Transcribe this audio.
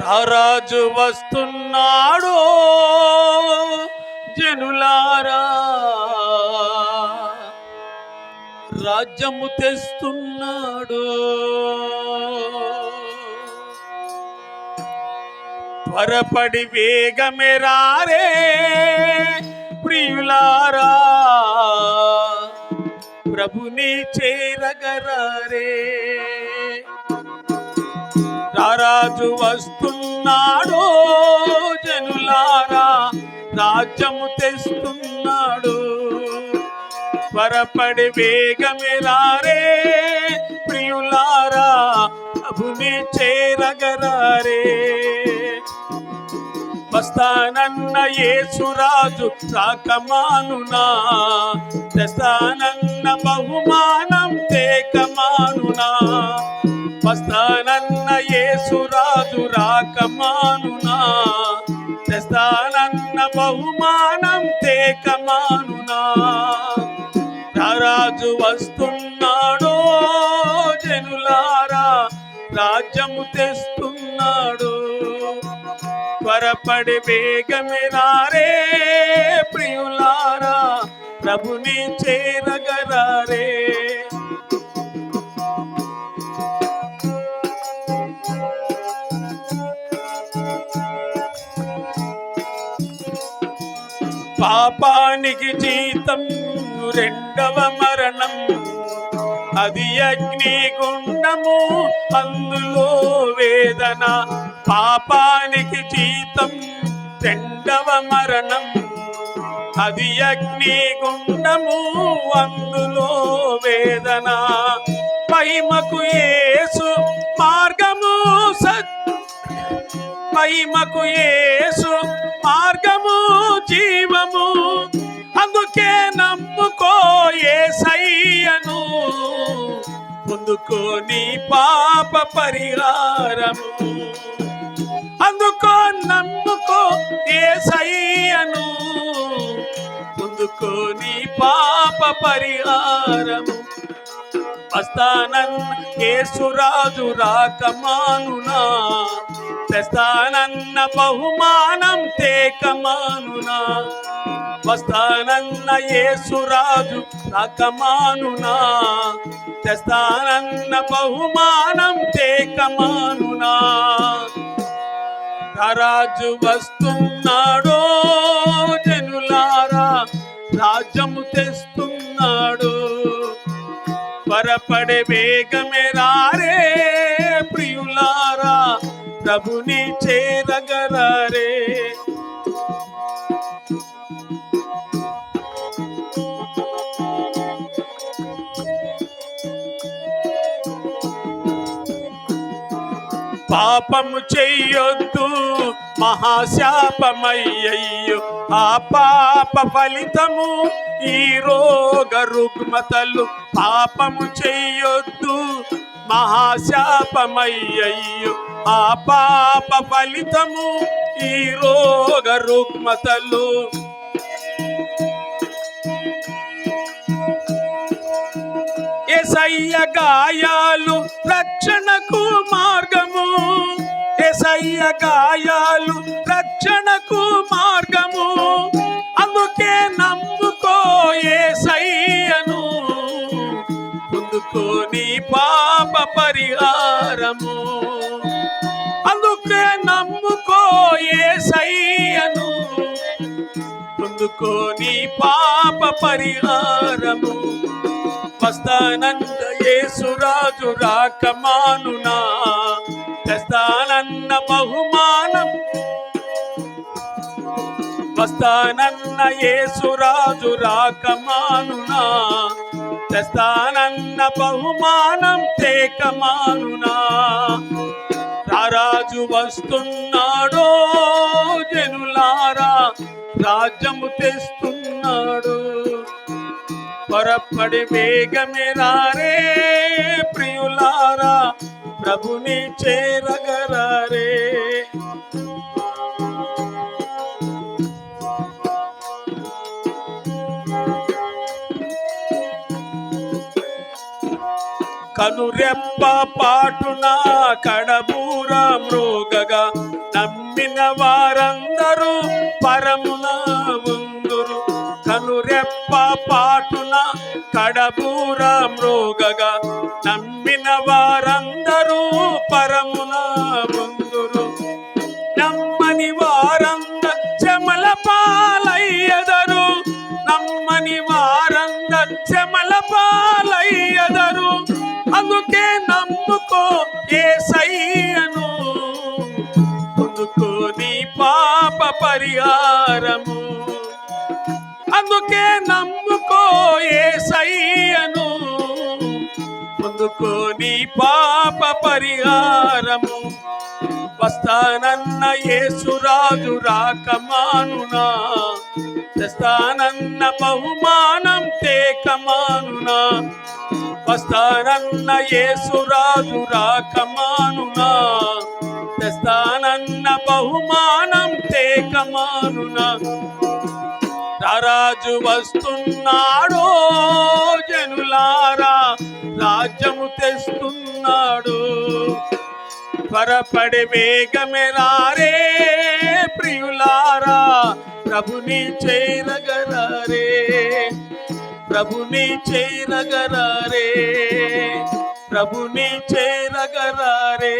రారాజు వస్తున్నాడు జనులారా. రాజ్యము తెస్తున్నాడు. త్వరపడి వేగమే రారే ప్రియులారా. ప్రభుని చేరగరారే. రాజు వస్తున్నాడో జనులారా రాజ్యము తెస్తున్నాడు. త్వరపడి వేగమే ప్రియులారా ప్రభుని చేరగరారే వస్తానన్న యేసురాజు రాకమానునా తెస్తానన్న బహుమానం తేకమానునా. యేసురాజు రాకమానునా తెస్తానన్న బహుమానం తేకమానునా రాజు వస్తున్నాడో జనులారా రాజ్యము తెస్తున్నాడు. త్వరపడి వేగమే రారే ప్రియులారా ప్రభుని చేరగరారే. పాపానికి జీతం రెండవ మరణం. అది అగ్నిగుండము అందులో వేదన. పాపానికి జీతం రెండవ మరణం. అది అగ్నిగుండము అందులో వేదన. మహిమకు ఏసు మార్గము సత్ మహిమకు ఏసు మార్గము జీవ పొందుకో నీ పాప పరిహారము. అందుకో నమ్ముకో యేసయ్యను పొందుకో నీ పాప పరిహారము. వస్తానన్న యేసురాజు రాకమానునా తెస్తానన్న బహుమానం తేకమానునా వస్తానన్న యేసురాజు రాకమానునా. తెస్తానన్న బహుమానం తేకమానునా రాజు వస్తున్నాడో జనులారా రాజ్యము తెస్తున్నాడు. త్వరపడే వేగమే రారే ప్రియులారా ప్రభుని చేరగర పాపము చెయ్యొద్దు మహాశాపమయ్యయ్యో. ఆ పాప ఫలితము ఈ రోగ రుగ్మతలు పాపము చెయ్యొద్దు మహాశాపమయ్యయ్యో. ఆ పాప ఫలితము ఈ రోగ రుగ్మతలు. ఎసయ్య గాయాలు రక్షణకు మార్గ ఏసయ్య గాయాలు రక్షణకు మార్గము. అందుకే నమ్ముకో ఏసయ్యను. ముందుకో నీ పాప పరిహారము. అందుకే నమ్ముకో ఏసయ్యను. ముందుకో నీ పాప పరిహారము. వస్తానంద యేసురాజు రాకమానునా. వస్తానన్న యేసురాజు రాకమానునా తెస్తానన్న బహుమానం తేకమానునా. రారాజు వస్తున్నాడో జనులారా రాజ్యము తెస్తున్నాడు. పొరపడి వేగమే రారే ప్రియులారా ప్రభుని చేరగరా. కనురెప్ప పాటున కడబూర మృగగా నమ్మిన వారందరూ పరమున ఉందురు. కనురెప్ప పాటున కడబూర మృగగా నమ్మిన వారందరూ పరమున పరిహారము. అందుకే నమ్ముకో ఏ సయ్యను పొందుకో నీ పాప పరిహారము. వస్తానన్న యేసురాజు రాకమానునా తెస్తానన్న బహుమానం తేకమానునా వస్తానన్న యేసురాజు రాకమానునా తెస్తానన్న తేకమానునా రాజు వస్తున్నాడు జనులారా రాజ్యము తెస్తున్నాడు. త్వరపడి వేగమే రారే ప్రియులారా ప్రభుని చేరగరారే ప్రభుని చేరగరారే ప్రభుని చేరగరారే.